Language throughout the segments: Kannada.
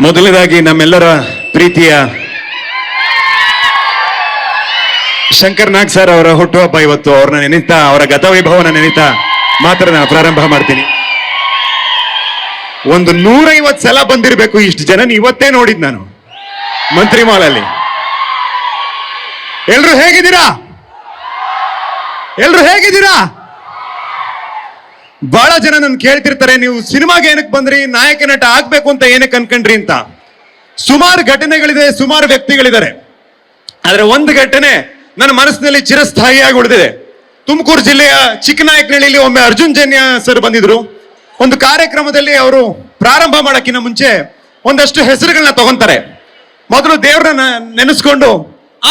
ಮೊದಲನೇದಾಗಿ ನಮ್ಮೆಲ್ಲರ ಪ್ರೀತಿಯ ಶಂಕರ್ ನಾಗ್ ಸರ್ ಅವರ ಹುಟ್ಟುಹಬ್ಬ ಇವತ್ತು. ಅವ್ರನ್ನ ನೆನೀತಾ, ಅವರ ಗತವೈಭವನ ನೆನೀತಾ ಮಾತ್ರ ನಾನು ಪ್ರಾರಂಭ ಮಾಡ್ತೀನಿ. ಒಂದು ನೂರೈವತ್ತು ಸಲ ಬಂದಿರಬೇಕು ಇಷ್ಟು ಜನ ಇವತ್ತೇ ನೋಡಿದ್ ನಾನು ಮಂತ್ರಿ ಮಾಲಲ್ಲಿ ಎಲ್ರು ಹೇಗಿದ್ದೀರಾ? ಎಲ್ರು ಹೇಗಿದ್ದೀರಾ? ಬಹಳ ಜನ ನನ್ ಕೇಳ್ತಿರ್ತಾರೆ, ನೀವು ಸಿನಿಮಾಗೆ ಏನಕ್ಕೆ ಬಂದ್ರಿ, ನಾಯಕ ನಟ ಆಗ್ಬೇಕು ಅಂತ ಏನಕ್ಕೆ ಅನ್ಕೊಂಡ್ರಿ ಅಂತ. ಸುಮಾರು ಘಟನೆಗಳಿದೆ, ಸುಮಾರು ವ್ಯಕ್ತಿಗಳಿದ್ದಾರೆ. ಆದ್ರೆ ಒಂದು ಘಟನೆ ನನ್ನ ಮನಸ್ಸಿನಲ್ಲಿ ಚಿರಸ್ಥಾಯಿಯಾಗಿ ಉಳಿದಿದೆ. ತುಮಕೂರು ಜಿಲ್ಲೆಯ ಚಿಕ್ಕನಾಯಕನಹಳ್ಳಿಯಲ್ಲಿ ಒಮ್ಮೆ ಅರ್ಜುನ್ ಜನ್ಯ ಸರ್ ಬಂದಿದ್ರು. ಒಂದು ಕಾರ್ಯಕ್ರಮದಲ್ಲಿ ಅವರು ಪ್ರಾರಂಭ ಮಾಡೋಕ್ಕಿಂತ ಮುಂಚೆ ಒಂದಷ್ಟು ಹೆಸರುಗಳನ್ನ ತಗೊಂತಾರೆ. ಮೊದಲು ದೇವ್ರನ್ನ ನೆನೆಸ್ಕೊಂಡು,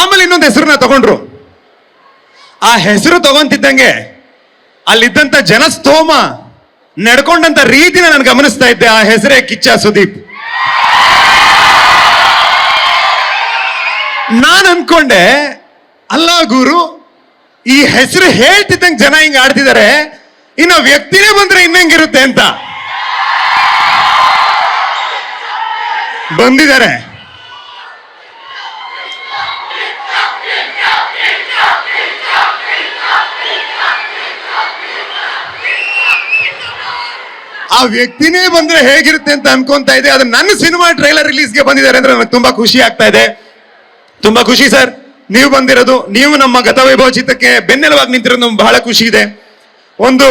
ಆಮೇಲೆ ಇನ್ನೊಂದು ಹೆಸರನ್ನ ತಗೊಂಡ್ರು. ಆ ಹೆಸರು ತಗೊಂತಿದ್ದಂಗೆ ಅಲ್ಲಿದ್ದಂತ ಜನಸ್ತೋಮ ನಡ್ಕೊಂಡಂತ ರೀತಿನ ನಾನು ಗಮನಿಸ್ತಾ ಇದ್ದೆ, ಆ ಹೆಸರೇ ಕಿಚ್ಚ ಸುದೀಪ್. ನಾನು ಅನ್ಕೊಂಡೆ, ಅಲ್ಲ ಗುರು, ಈ ಹೆಸರು ಹೇಳ್ತಿದ್ದಂಗೆ ಜನ ಹಿಂಗೆ ಆಡ್ತಿದ್ದಾರೆ ಇನ್ನ ವ್ಯಕ್ತಿನೇ ಬಂದ್ರೆ ಇನ್ನಂಗಿರುತ್ತೆ ಅಂತ. ಬಂದಿದ್ದಾರೆ. ಆ ವ್ಯಕ್ತಿನೇ ಬಂದ್ರೆ ಹೇಗಿರುತ್ತೆ ಅಂತ ಅನ್ಕೊಂತಾ ಇದೆ. ಅದು ನನ್ನ ಸಿನಿಮಾ ಟ್ರೈಲರ್ ರಿಲೀಸ್ಗೆ ಬಂದಿದ್ದಾರೆ ಅಂದ್ರೆ ನನಗೆ ತುಂಬಾ ಖುಷಿ ಆಗ್ತಾ ಇದೆ. ತುಂಬಾ ಖುಷಿ ಸರ್. ನೀವು ಬಂದಿರೋದು, ನೀವು ನಮ್ಮ ಗತವೈಭವ ಚಿತ್ರಕ್ಕೆ ಬೆನ್ನೆಲುವಾಗಿ ನಿಂತಿರೋದು ನಮ್ಗೆ ಬಹಳ ಖುಷಿ ಇದೆ. ಒಂದು,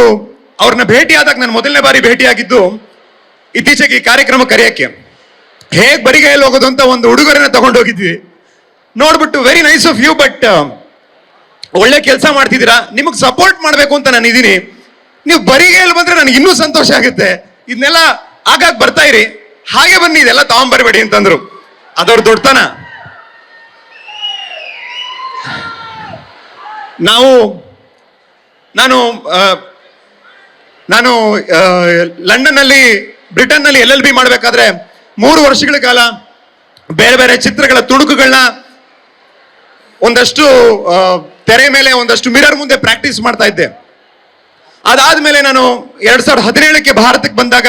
ಅವ್ರನ್ನ ಭೇಟಿ ಆದಾಗ ನಾನು ಮೊದಲನೇ ಬಾರಿ ಭೇಟಿಯಾಗಿದ್ದು ಇತ್ತೀಚೆಗೆ ಈ ಕಾರ್ಯಕ್ರಮ ಕರೆಯಕ್ಕೆ. ಹೇಗೆ ಬರಿಗೈಯಲ್ಲಿ ಹೋಗೋದು ಅಂತ ಒಂದು ಉಡುಗೊರೆನ ತಗೊಂಡೋಗಿದ್ವಿ. ನೋಡ್ಬಿಟ್ಟು very nice of you but ಒಳ್ಳೆ ಕೆಲಸ ಮಾಡ್ತಿದ್ದೀರಾ? ನಿಮಗೆ ಸಪೋರ್ಟ್ ಮಾಡಬೇಕು ಅಂತ ನಾನು ಇದೀನಿ. ನೀವು ಬರಿಗೈಯಲ್ಲಿ ಬಂದ್ರೆ ನನಗೆ ಇನ್ನೂ ಸಂತೋಷ ಆಗುತ್ತೆ. ಇದನ್ನೆಲ್ಲ ಆಗಾಗ ಬರ್ತಾ ಇರಿ. ಹಾಗೆ ಬನ್ನಿ, ಇದೆಲ್ಲ ತಗೊಂಬರ್ಬೇಡಿ ಅಂತಂದ್ರು. ಅದವ್ರ ದೊಡ್ಡತನ. ನಾವು, ನಾನು ನಾನು ಲಂಡನ್ನಲ್ಲಿ, ಬ್ರಿಟನ್ನಲ್ಲಿ ಎಲ್ ಎಲ್ ಬಿ ಮಾಡಬೇಕಾದ್ರೆ ಮೂರು ವರ್ಷಗಳ ಕಾಲ ಬೇರೆ ಬೇರೆ ಚಿತ್ರಗಳ ತುಣುಕುಗಳನ್ನ ಒಂದಷ್ಟು ತೆರೆ ಮೇಲೆ ಒಂದಷ್ಟು ಮಿರರ್ ಮುಂದೆ ಪ್ರಾಕ್ಟೀಸ್ ಮಾಡ್ತಾ ಇದ್ದೆ. ಅದಾದ್ಮೇಲೆ ನಾನು ಎರಡ್ ಸಾವಿರದ ಹದಿನೇಳಕ್ಕೆ ಭಾರತಕ್ಕೆ ಬಂದಾಗ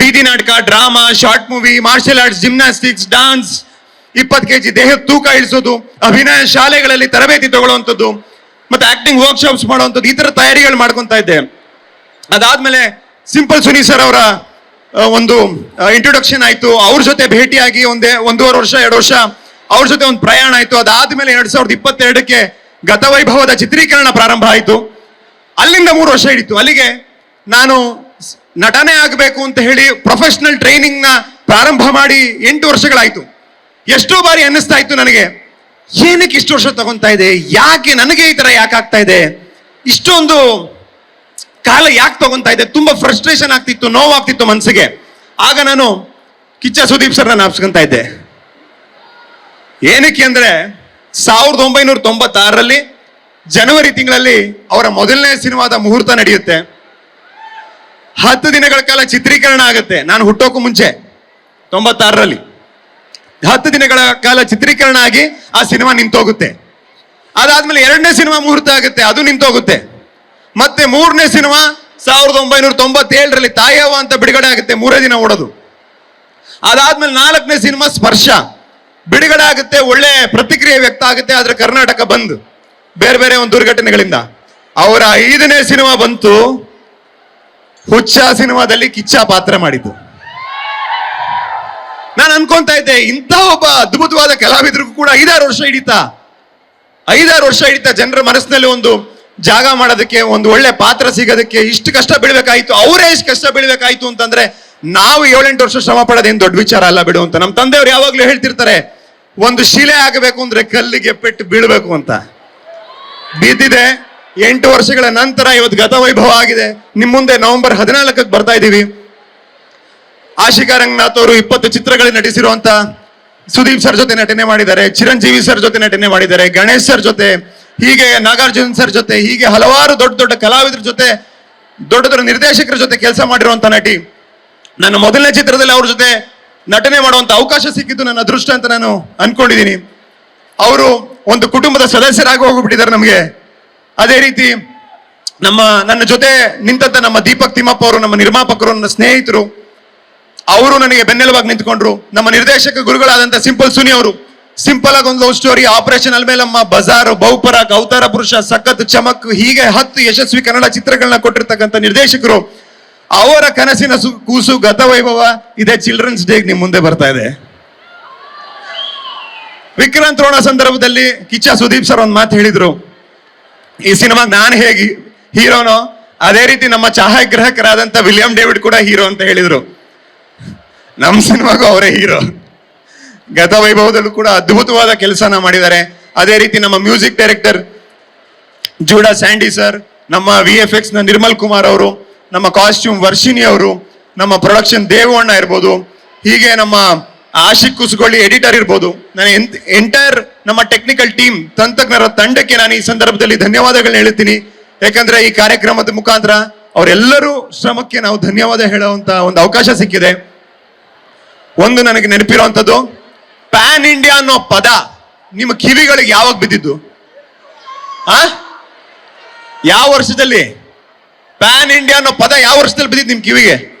ಬೀದಿ ನಾಟಕ, drama, short movie martial arts gymnastics dance ಇಪ್ಪತ್ತು ಕೆ ಜಿ ದೇಹದ ತೂಕ ಇಳಿಸೋದು, ಅಭಿನಯ ಶಾಲೆಗಳಲ್ಲಿ ತರಬೇತಿ ತಗೊಳ್ಳುವಂಥದ್ದು, ಮತ್ತೆ ಆಕ್ಟಿಂಗ್ ವರ್ಕ್ಶಾಪ್ಸ್ ಮಾಡುವಂಥದ್ದು, ಈ ತರ ತಯಾರಿಗಳು ಮಾಡ್ಕೊತಾ ಇದ್ದೆ. ಅದಾದ್ಮೇಲೆ ಸಿಂಪಲ್ ಸುನಿ ಸರ್ ಅವರ ಒಂದು ಇಂಟ್ರೊಡಕ್ಷನ್ ಆಯಿತು. ಅವ್ರ ಜೊತೆ ಭೇಟಿಯಾಗಿ ಒಂದೇ, ಒಂದೂವರೆ ವರ್ಷ, ಎರಡು ವರ್ಷ ಅವ್ರ ಜೊತೆ ಒಂದು ಪ್ರಯಾಣ ಆಯಿತು. ಅದಾದ್ಮೇಲೆ ಎರಡು ಸಾವಿರದ ಇಪ್ಪತ್ತೆರಡಕ್ಕೆ ಗತವೈಭವದ ಚಿತ್ರೀಕರಣ ಪ್ರಾರಂಭ ಆಯ್ತು. ಅಲ್ಲಿಂದ ಮೂರು ವರ್ಷ ಹಿಡಿತು. ಅಲ್ಲಿಗೆ ನಾನು ನಟನೆ ಆಗಬೇಕು ಅಂತ ಹೇಳಿ ಪ್ರೊಫೆಷನಲ್ ಟ್ರೈನಿಂಗ್ನ ಪ್ರಾರಂಭ ಮಾಡಿ ಎಂಟು ವರ್ಷಗಳಾಯಿತು. ಎಷ್ಟೋ ಬಾರಿ ಅನ್ನಿಸ್ತಾ ಇತ್ತು ನನಗೆ, ಏನಕ್ಕೆ ಇಷ್ಟು ವರ್ಷ ತಗೊಂತಾ ಇದೆ? ಯಾಕೆ ನನಗೆ ಈ ತರ ಯಾಕೆ ಆಗ್ತಾ ಇದೆ? ಇಷ್ಟೊಂದು ಕಾಲ ಯಾಕೆ ತಗೊಂತಾ ಇದೆ? ತುಂಬಾ ಫ್ರಸ್ಟ್ರೇಷನ್ ಆಗ್ತಿತ್ತು, ನೋವಾಗ್ತಿತ್ತು ಮನಸ್ಸಿಗೆ. ಆಗ ನಾನು ಕಿಚ್ಚ ಸುದೀಪ್ ಸರ್ನ ನಾಪ್ಸ್ಕೊಂತ ಇದ್ದೆ. ಏನಕ್ಕೆ ಅಂದ್ರೆ ಸಾವಿರದ ಒಂಬೈನೂರ ತೊಂಬತ್ತಾರರಲ್ಲಿ ಜನವರಿ ತಿಂಗಳಲ್ಲಿ ಅವರ ಮೊದಲನೇ ಸಿನಿಮಾದ ಮುಹೂರ್ತ ನಡೆಯುತ್ತೆ. ಹತ್ತು ದಿನಗಳ ಕಾಲ ಚಿತ್ರೀಕರಣ ಆಗುತ್ತೆ. ನಾನು ಹುಟ್ಟೋಕು ಮುಂಚೆ, ತೊಂಬತ್ತಾರರಲ್ಲಿ. ಹತ್ತು ದಿನಗಳ ಕಾಲ ಚಿತ್ರೀಕರಣ ಆಗಿ ಆ ಸಿನಿಮಾ ನಿಂತೋಗುತ್ತೆ. ಅದಾದ್ಮೇಲೆ ಎರಡನೇ ಸಿನಿಮಾ ಮುಹೂರ್ತ ಆಗುತ್ತೆ, ಅದು ನಿಂತೋಗುತ್ತೆ. ಮತ್ತೆ ಮೂರನೇ ಸಿನಿಮಾ ಸಾವಿರದ ಒಂಬೈನೂರ ತೊಂಬತ್ತೇಳರಲ್ಲಿ ತಾಯವ್ವ ಅಂತ ಬಿಡುಗಡೆ ಆಗುತ್ತೆ, ಮೂರೇ ದಿನ ಓಡೋದು. ಅದಾದ್ಮೇಲೆ ನಾಲ್ಕನೇ ಸಿನಿಮಾ ಸ್ಪರ್ಶ. ಬಿಡುಗಡೆ ಆಗುತ್ತೆ, ಒಳ್ಳೆ ಪ್ರತಿಕ್ರಿಯೆ ವ್ಯಕ್ತ ಆಗುತ್ತೆ, ಆದ್ರೆ ಕರ್ನಾಟಕ ಬಂದ್. ಬೇರೆ ಬೇರೆ ಒಂದು ದುರ್ಘಟನೆಗಳಿಂದ. ಅವರ ಐದನೇ ಸಿನಿಮಾ ಬಂತು. ಹುಚ್ಚ ಸಿನಿಮಾದಲ್ಲಿ ಕಿಚ್ಚ ಪಾತ್ರ ಮಾಡಿದ್ದು. ನಾನು ಅನ್ಕೊಂತ ಇದ್ದೆ, ಇಂಥ ಒಬ್ಬ ಅದ್ಭುತವಾದ ಕಲಾವಿದರಿಗೂ ಕೂಡ ಐದಾರು ವರ್ಷ ಹಿಡಿತಾ, ಐದಾರು ವರ್ಷ ಹಿಡಿತಾ ಜನರ ಮನಸ್ಸಿನಲ್ಲಿ ಒಂದು ಜಾಗ ಮಾಡೋದಕ್ಕೆ, ಒಂದು ಒಳ್ಳೆ ಪಾತ್ರ ಸಿಗೋದಕ್ಕೆ ಇಷ್ಟು ಕಷ್ಟ ಬೀಳ್ಬೇಕಾಯ್ತು, ಅವರೇ ಇಷ್ಟು ಕಷ್ಟ ಬೀಳ್ಬೇಕಾಯ್ತು ಅಂತಂದ್ರೆ ನಾವು ಏಳೆಂಟು ವರ್ಷ ಶ್ರಮ ಪಡೋದೇನು ದೊಡ್ಡ ವಿಚಾರ ಅಲ್ಲ ಬಿಡು ಅಂತ. ನಮ್ಮ ತಂದೆಯವರು ಯಾವಾಗಲೂ ಹೇಳ್ತಿರ್ತಾರೆ, ಒಂದು ಶಿಲೆ ಆಗಬೇಕು ಅಂದ್ರೆ ಕಲ್ಲಿಗೆ ಪೆಟ್ಟು ಬೀಳ್ಬೇಕು ಅಂತ. ಬಿದ್ದಿದೆ. ಎಂಟು ವರ್ಷಗಳ ನಂತರ ಇವತ್ತು ಗತವೈಭವ ಆಗಿದೆ. ನಿಮ್ಮ ಮುಂದೆ ನವೆಂಬರ್ ಹದಿನಾಲ್ಕಕ್ಕೆ ಬರ್ತಾ ಇದ್ದೀವಿ. ಆಶಿಕಾ ರಂಗನಾಥ್ ಅವರು ಇಪ್ಪತ್ತು ಚಿತ್ರಗಳಲ್ಲಿ ನಟಿಸಿರುವಂತ ಸುದೀಪ್ ಸರ್ ಜೊತೆ ನಟನೆ ಮಾಡಿದ್ದಾರೆ, ಚಿರಂಜೀವಿ ಸರ್ ಜೊತೆ ನಟನೆ ಮಾಡಿದ್ದಾರೆ, ಗಣೇಶ್ ಸರ್ ಜೊತೆ, ಹೀಗೆ ನಾಗಾರ್ಜುನ್ ಸರ್ ಜೊತೆ, ಹೀಗೆ ಹಲವಾರು ದೊಡ್ಡ ದೊಡ್ಡ ಕಲಾವಿದರ ಜೊತೆ, ದೊಡ್ಡ ದೊಡ್ಡ ನಿರ್ದೇಶಕರ ಜೊತೆ ಕೆಲಸ ಮಾಡಿರುವಂತ ನಟಿ. ನನ್ನ ಮೊದಲನೇ ಚಿತ್ರದಲ್ಲಿ ಅವ್ರ ಜೊತೆ ನಟನೆ ಮಾಡುವಂತ ಅವಕಾಶ ಸಿಕ್ಕಿದ್ದು ನನ್ನ ಅದೃಷ್ಟ ಅಂತ ನಾನು ಅನ್ಕೊಂಡಿದ್ದೀನಿ. ಅವರು ಒಂದು ಕುಟುಂಬದ ಸದಸ್ಯರಾಗಿ ಹೋಗ್ಬಿಟ್ಟಿದ್ದಾರೆ ನಮಗೆ. ಅದೇ ರೀತಿ ನಮ್ಮ, ನನ್ನ ಜೊತೆ ನಿಂತಂತ ನಮ್ಮ ದೀಪಕ್ ತಿಮ್ಮಪ್ಪ ಅವರು, ನಮ್ಮ ನಿರ್ಮಾಪಕರು, ನನ್ನ ಸ್ನೇಹಿತರು, ಅವರು ನನಗೆ ಬೆನ್ನೆಲುಬಾಗಿ ನಿಂತ್ಕೊಂಡ್ರು. ನಮ್ಮ ನಿರ್ದೇಶಕ ಗುರುಗಳಾದಂತ ಸಿಂಪಲ್ ಸುನಿ ಅವರು, ಸಿಂಪಲ್ ಆಗಿ ಒಂದು love story, operation Alamelamma Bazaar, ಬಹುಪರ, ಗೌತಾರ ಪುರುಷ, ಸಖತ್, ಚಮಕ್, ಹೀಗೆ ಹತ್ತು ಯಶಸ್ವಿ ಕನ್ನಡ ಚಿತ್ರಗಳನ್ನ ಕೊಟ್ಟಿರ್ತಕ್ಕಂಥ ನಿರ್ದೇಶಕರು. ಅವರ ಕನಸಿನ ಕೂಸು ಗತವೈಭವ, ಇದೇ ಚಿಲ್ಡ್ರನ್ಸ್ ಡೇ ನಿಮ್ಮ ಮುಂದೆ ಬರ್ತಾ ಇದೆ. ವಿಕ್ರಾಂತ್ ರೋಣ ಸಂದರ್ಭದಲ್ಲಿ ಕಿಚ್ಚ ಸುದೀಪ್ ಸರ್ ಒಂದು ಮಾತು ಹೇಳಿದ್ರು. ಈ ಸಿನಿಮಾಗೆ ನಾನು ಹೇಗೆ, ಹೀರೋನೋ, ಅದೇ ರೀತಿ ನಮ್ಮ ಛಾಯಾಗ್ರಾಹಕರಾದಂಥ ವಿಲಿಯಂ ಡೇವಿಡ್ ಕೂಡ ಹೀರೋ ಅಂತ ಹೇಳಿದರು. ನಮ್ಮ ಸಿನಿಮಾಗೂ ಅವರೇ ಹೀರೋ. ಗತ ವೈಭವದಲ್ಲೂ ಕೂಡ ಅದ್ಭುತವಾದ ಕೆಲಸನ ಮಾಡಿದ್ದಾರೆ. ಅದೇ ರೀತಿ ನಮ್ಮ music director Judah Sandy sir, ನಮ್ಮ ವಿ ಎಫ್ ಎಕ್ಸ್ನ ನಿರ್ಮಲ್ ಕುಮಾರ್ ಅವರು, ನಮ್ಮ ಕಾಸ್ಟ್ಯೂಮ್ ವರ್ಷಿಣಿ ಅವರು, ನಮ್ಮ ಪ್ರೊಡಕ್ಷನ್ ದೇವಣ್ಣ ಇರ್ಬೋದು, ಹೀಗೆ ನಮ್ಮ ಆಶಿಕ್ ಕುಸುಗೊಳ್ಳಿ ಎಡಿಟರ್ ಇರ್ಬೋದು. ನಾನು ಎಂಟೈರ್ ನಮ್ಮ ಟೆಕ್ನಿಕಲ್ ಟೀಮ್ ತಂತ್ರಜ್ಞರ ತಂಡಕ್ಕೆ ನಾನು ಈ ಸಂದರ್ಭದಲ್ಲಿ ಧನ್ಯವಾದಗಳನ್ನ ಹೇಳ್ತೀನಿ ಯಾಕಂದ್ರೆ ಈ ಕಾರ್ಯಕ್ರಮದ ಮುಖಾಂತರ ಅವರೆಲ್ಲರೂ ಶ್ರಮಕ್ಕೆ ನಾವು ಧನ್ಯವಾದ ಹೇಳುವಂತ ಒಂದು ಅವಕಾಶ ಸಿಕ್ಕಿದೆ. ಒಂದು ನನಗೆ ನೆನಪಿರುವಂಥದ್ದು ಪ್ಯಾನ್ ಇಂಡಿಯಾ ಅನ್ನೋ ಪದ ನಿಮ್ಮ ಕಿವಿಗಳಿಗೆ ಯಾವಾಗ ಬಿದ್ದಿದ್ದು? ಆ? ಯಾವ ವರ್ಷದಲ್ಲಿ? ಪ್ಯಾನ್ ಇಂಡಿಯಾ ಅನ್ನೋ ಪದ ಯಾವ ವರ್ಷದಲ್ಲಿ ಬಿದ್ದಿದ್ದು ನಿಮ್ಮ ಕಿವಿಗೆ?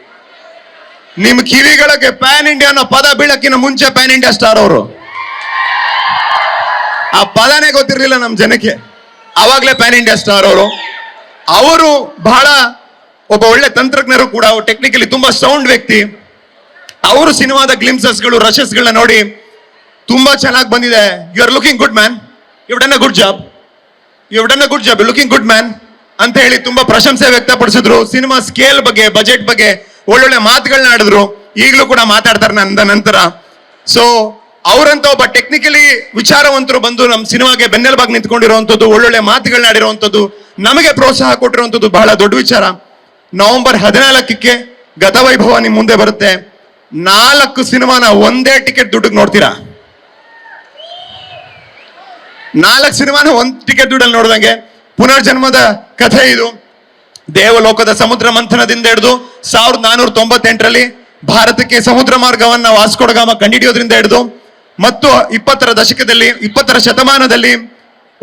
ನಿಮ್ ಕಿವಿಗಳಿಗೆ ಪ್ಯಾನ್ ಇಂಡಿಯಾ ಅನ್ನೋ ಪದ ಬೀಳಕ್ಕಿಂತ ಮುಂಚೆ ಪ್ಯಾನ್ ಇಂಡಿಯಾ ಸ್ಟಾರ್ ಅವರು. ಆ ಪದನೇ ಗೊತ್ತಿರಲಿಲ್ಲ ನಮ್ಮ ಜನಕ್ಕೆ. ಅವಾಗ್ಲೇ ಪ್ಯಾನ್ ಇಂಡಿಯಾ ಸ್ಟಾರ್ ಅವರು. ಅವರು ಬಹಳ ಒಬ್ಬ ಒಳ್ಳೆ ತಂತ್ರಜ್ಞರು ಕೂಡ ಟೆಕ್ನಿಕಲಿ ತುಂಬಾ ಸೌಂಡ್ ವ್ಯಕ್ತಿ. ಅವರು ಸಿನಿಮಾದ ಗ್ಲಿಮ್ಸಸ್ಗಳು ರಶಸ್ಗಳನ್ನ ನೋಡಿ ತುಂಬಾ ಚೆನ್ನಾಗಿ ಬಂದಿದೆ. You are looking good man you done a good job you done a good job looking good man ಅಂತ ಹೇಳಿ ತುಂಬಾ ಪ್ರಶಂಸೆ ವ್ಯಕ್ತಪಡಿಸಿದ್ರು. ಸಿನಿಮಾ ಸ್ಕೇಲ್ ಬಗ್ಗೆ ಬಜೆಟ್ ಬಗ್ಗೆ ಒಳ್ಳೊಳ್ಳೆ ಮಾತುಗಳನ್ನ ಆಡಿದ್ರು. ಈಗಲೂ ಕೂಡ ಮಾತಾಡ್ತಾರೆ ನನ್ನ ನಂತರ. ಸೊ ಅವರಂತ ಒಬ್ಬ ಟೆಕ್ನಿಕಲಿ ವಿಚಾರವಂತರು ಬಂದು ನಮ್ಮ ಸಿನಿಮಾಗೆ ಬೆನ್ನೆಲುಬಾಗಿ ನಿಂತ್ಕೊಂಡಿರುವಂಥದ್ದು ಒಳ್ಳೊಳ್ಳೆ ಮಾತುಗಳನ್ನ ಆಡಿರುವಂಥದ್ದು ನಮಗೆ ಪ್ರೋತ್ಸಾಹ ಕೊಟ್ಟಿರುವಂಥದ್ದು ಬಹಳ ದೊಡ್ಡ ವಿಚಾರ. ನವೆಂಬರ್ ಹದಿನಾಲ್ಕಕ್ಕೆ ಗತವೈಭವ ನಿಮ್ಮ ಮುಂದೆ ಬರುತ್ತೆ. ನಾಲ್ಕು ಸಿನಿಮಾನ ಒಂದೇ ಟಿಕೆಟ್ ದುಡ್ಡಿಗೆ ನೋಡ್ತೀರಾ? ನಾಲ್ಕು ಸಿನಿಮಾನ ಒಂದ್ ಟಿಕೆಟ್ ದುಡ್ಡಲ್ಲಿ ನೋಡ್ದಂಗೆ ಪುನರ್ಜನ್ಮದ ಕಥೆ ಇದು. ದೇವಲೋಕದ ಸಮುದ್ರ ಮಂಥನದಿಂದ ಹಿಡಿದು ಸಾವಿರದ ನಾನೂರ ತೊಂಬತ್ತೆಂಟರಲ್ಲಿ ಭಾರತಕ್ಕೆ ಸಮುದ್ರ ಮಾರ್ಗವನ್ನ ವಾಸ್ಕೋಡಗಾಮ ಕಂಡಿಡಿಯೋದ್ರಿಂದ ಹಿಡಿದು ಮತ್ತು ಇಪ್ಪತ್ತರ ದಶಕದಲ್ಲಿ, ಇಪ್ಪತ್ತರ ಶತಮಾನದಲ್ಲಿ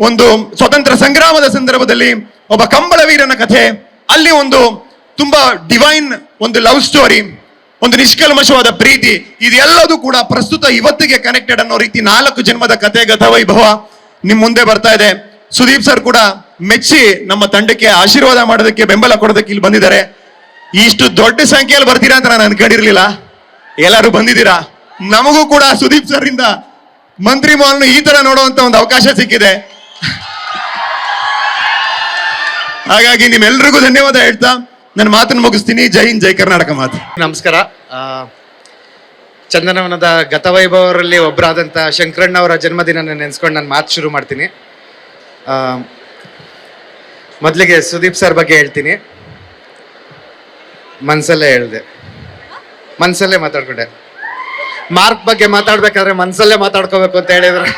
ಒಂದು ಸ್ವತಂತ್ರ ಸಂಗ್ರಾಮದ ಸಂದರ್ಭದಲ್ಲಿ ಒಬ್ಬ ಕಂಬಳ ವೀರನ ಕಥೆ. ಅಲ್ಲಿ ಒಂದು ತುಂಬಾ ಡಿವೈನ್ ಒಂದು ಲವ್ ಸ್ಟೋರಿ ಒಂದು ನಿಷ್ಕಲ್ಮಶವಾದ ಪ್ರೀತಿ, ಇದೆಲ್ಲದೂ ಕೂಡ ಪ್ರಸ್ತುತ ಇವತ್ತಿಗೆ ಕನೆಕ್ಟೆಡ್ ಅನ್ನೋ ರೀತಿ ನಾಲ್ಕು ಜನ್ಮದ ಕಥೆ, ಗತವೈಭವ ನಿಮ್ಮ ಮುಂದೆ ಬರ್ತಾ ಇದೆ. ಸುದೀಪ್ ಸರ್ ಕೂಡ ಮೆಚ್ಚಿ ನಮ್ಮ ತಂಡಕ್ಕೆ ಆಶೀರ್ವಾದ ಮಾಡೋದಕ್ಕೆ ಬೆಂಬಲ ಕೊಡೋದಕ್ಕೆ ಇಲ್ಲಿ ಬಂದಿದ್ದಾರೆ. ಇಷ್ಟು ದೊಡ್ಡ ಸಂಖ್ಯೆಯಲ್ಲಿ ಬರ್ತೀರಾ ಅಂತ ನಾನು ಅನ್ಕೊಂಡಿರ್ಲಿಲ್ಲ. ಎಲ್ಲರೂ ಬಂದಿದ್ದೀರಾ? ನಮಗೂ ಕೂಡ ಸುದೀಪ್ ಸರ್ ಇಂದ ಮಂತ್ರಿ ಮೋಹನ್ ಈ ತರ ನೋಡುವಂತ ಒಂದು ಅವಕಾಶ ಸಿಕ್ಕಿದೆ. ಹಾಗಾಗಿ ನಿಮ್ಮೆಲ್ರಿಗೂ ಧನ್ಯವಾದ ಹೇಳ್ತಾ ನನ್ನ ಮಾತನ್ನು ಮುಗಿಸ್ತೀನಿ. ಜೈ ಹಿಂದ್, ಜೈ ಕರ್ನಾಟಕ ಮಾತು. ನಮಸ್ಕಾರ. ಚಂದನವನದ ಗತವೈಭವರಲ್ಲಿ ಒಬ್ಬರಾದಂಥ ಶಂಕರಣ್ಣ ಅವರ ಜನ್ಮದಿನ ನೆನೆಸ್ಕೊಂಡು ನಾನು ಮಾತು ಶುರು ಮಾಡ್ತೀನಿ. ಮೊದಲಿಗೆ ಸುದೀಪ್ ಸರ್ ಬಗ್ಗೆ ಹೇಳ್ತೀನಿ. ಮನ್ಸಲ್ಲೇ ಹೇಳಿದೆ. ಮನ್ಸಲ್ಲೇ ಮಾತಾಡ್ಕೊಂಡೆ. ಮಾರ್ಕ್ ಬಗ್ಗೆ ಮಾತಾಡ್ಬೇಕಾದ್ರೆ ಮನ್ಸಲ್ಲೇ ಮಾತಾಡ್ಕೋಬೇಕು ಅಂತ ಹೇಳಿದ್ರೆ.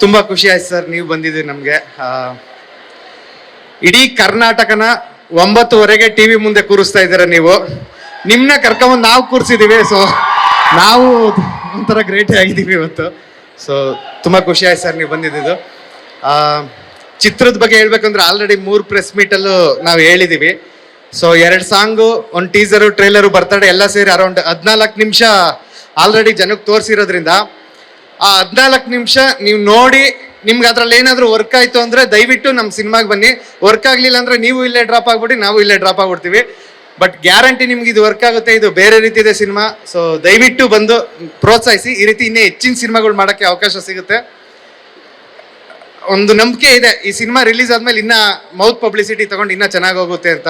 ತುಂಬ ಖುಷಿ ಆಯ್ತು ಸರ್, ನೀವು ಬಂದಿದ್ದೀರಿ ನಮಗೆ. ಇಡೀ ಕರ್ನಾಟಕನ ಒಂಬತ್ತುವರೆಗೆ ಟಿ ವಿ ಮುಂದೆ ಕೂರಿಸ್ತಾ ಇದ್ದೀರ ನೀವು? ನಿಮ್ನ ಕರ್ಕೊಂಬಂದು ನಾವು ಕೂರಿಸಿದೀವಿ ಸೊ ನಾವು ಒಂಥರ ಗ್ರೇಟ್ ಆಗಿದ್ದೀವಿ ಇವತ್ತು. ಸೊ ತುಂಬಾ ಖುಷಿ ಆಯ್ತು ಸರ್, ನೀವು ಬಂದಿದ್ದು ಚಿತ್ರದ ಬಗ್ಗೆ ಹೇಳ್ಬೇಕಂದ್ರೆ ಆಲ್ರೆಡಿ ಮೂರು ಪ್ರೆಸ್ ಮೀಟಲ್ಲೂ ನಾವು ಹೇಳಿದ್ದೀವಿ ಸೊ ಎರಡು ಸಾಂಗು, ಒಂದು ಟೀಸರು ಟ್ರೈಲರು ಬರ್ತಡೆ ಎಲ್ಲ ಸೇರಿ ಅರೌಂಡ್ ಹದಿನಾಲ್ಕು ನಿಮಿಷ ಆಲ್ರೆಡಿ ಜನಕ್ಕೆ ತೋರಿಸಿರೋದ್ರಿಂದ ಆ ಹದಿನಾಲ್ಕು ನಿಮಿಷ ನೀವು ನೋಡಿ, ನಿಮ್ಗೆ ಅದ್ರಲ್ಲಿ ಏನಾದರೂ ವರ್ಕ್ ಆಯ್ತು ಅಂದ್ರೆ ದಯವಿಟ್ಟು ನಮ್ಮ ಸಿನಿಮಾಗೆ ಬನ್ನಿ. ವರ್ಕ್ ಆಗಲಿಲ್ಲ ಅಂದ್ರೆ ನೀವು ಇಲ್ಲೇ ಡ್ರಾಪ್ ಆಗ್ಬಿಟ್ಟು ನಾವು ಇಲ್ಲೇ ಡ್ರಾಪ್ ಆಗ್ಬಿಡ್ತೀವಿ. ಬಟ್ ಗ್ಯಾರಂಟಿ ನಿಮ್ಗೆ ಇದು ವರ್ಕ್ ಆಗುತ್ತೆ, ಇದು ಬೇರೆ ರೀತಿ ಇದೆ ಸಿನಿಮಾ ಸೊ ದಯವಿಟ್ಟು ಬಂದು ಪ್ರೋತ್ಸಾಹಿಸಿ. ಈ ರೀತಿ ಇನ್ನೇ ಹೆಚ್ಚಿನ ಸಿನಿಮಾಗಳು ಮಾಡೋಕ್ಕೆ ಅವಕಾಶ ಸಿಗುತ್ತೆ. ಒಂದು ನಂಬಿಕೆ ಇದೆ. ಈ ಸಿನಿಮಾ ರಿಲೀಸ್ ಆದ್ಮೇಲೆ ಇನ್ನ ಮೌತ್ ಪಬ್ಲಿಸಿಟಿ ತಗೊಂಡು ಇನ್ನ ಚೆನ್ನಾಗಿ ಹೋಗುತ್ತೆ ಅಂತ.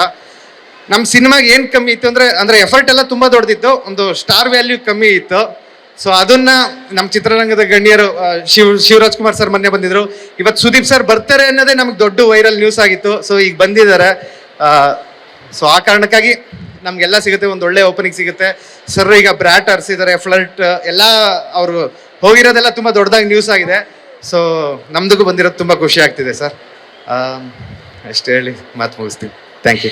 ನಮ್ಮ ಸಿನಿಮಾಗೆ ಏನು ಕಮ್ಮಿ ಇತ್ತು ಅಂದ್ರೆ ಅಂದ್ರೆ ಎಫರ್ಟ್ ಎಲ್ಲ ತುಂಬಾ ದೊಡ್ಡದಿತ್ತು. ಒಂದು ಸ್ಟಾರ್ ವ್ಯಾಲ್ಯೂ ಕಮ್ಮಿ ಇತ್ತು. ಸೊ ಅದನ್ನ ನಮ್ಮ ಚಿತ್ರರಂಗದ ಗಣ್ಯರು ಶಿವ್, ಶಿವರಾಜ್ ಕುಮಾರ್ ಸರ್ ಮೊನ್ನೆ ಬಂದಿದ್ರು. ಇವತ್ತು ಸುದೀಪ್ ಸರ್ ಬರ್ತಾರೆ ಅನ್ನೋದೇ ನಮ್ಗೆ ದೊಡ್ಡ ವೈರಲ್ ನ್ಯೂಸ್ ಆಗಿತ್ತು. ಸೊ ಈಗ ಬಂದಿದ್ದಾರೆ. ಸೊ ಆ ಕಾರಣಕ್ಕಾಗಿ ನಮ್ಗೆಲ್ಲ ಸಿಗುತ್ತೆ, ಒಂದು ಒಳ್ಳೆ ಓಪನಿಂಗ್ ಸಿಗುತ್ತೆ. ಸರ್ ಈಗ ಬ್ರ್ಯಾಟ್ ಅರ್ಸಿದ್ದಾರೆ ಫ್ಲರ್ಟ್ ಎಲ್ಲ ಅವರು ಹೋಗಿರೋದೆಲ್ಲ ತುಂಬ ದೊಡ್ಡದಾಗಿ ನ್ಯೂಸ್ ಆಗಿದೆ. ಸೊ ನಮ್ದಿಗೂ ಬಂದಿರೋದು ತುಂಬ ಖುಷಿ ಆಗ್ತಿದೆ ಸರ್ ಅಷ್ಟೇ ಹೇಳಿ, ಮಾತು ಮುಗಿಸ್ತೀನಿ. ಥ್ಯಾಂಕ್ ಯು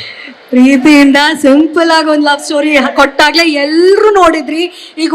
ಪ್ರೀತಿಯಿಂದ ಸಿಂಪಲ್ ಆಗಿ ಒಂದು ಲವ್ ಸ್ಟೋರಿ ಕೊಟ್ಟಾಗ್ಲೇ ಎಲ್ಲರೂ ನೋಡಿದ್ರಿ. ಈಗ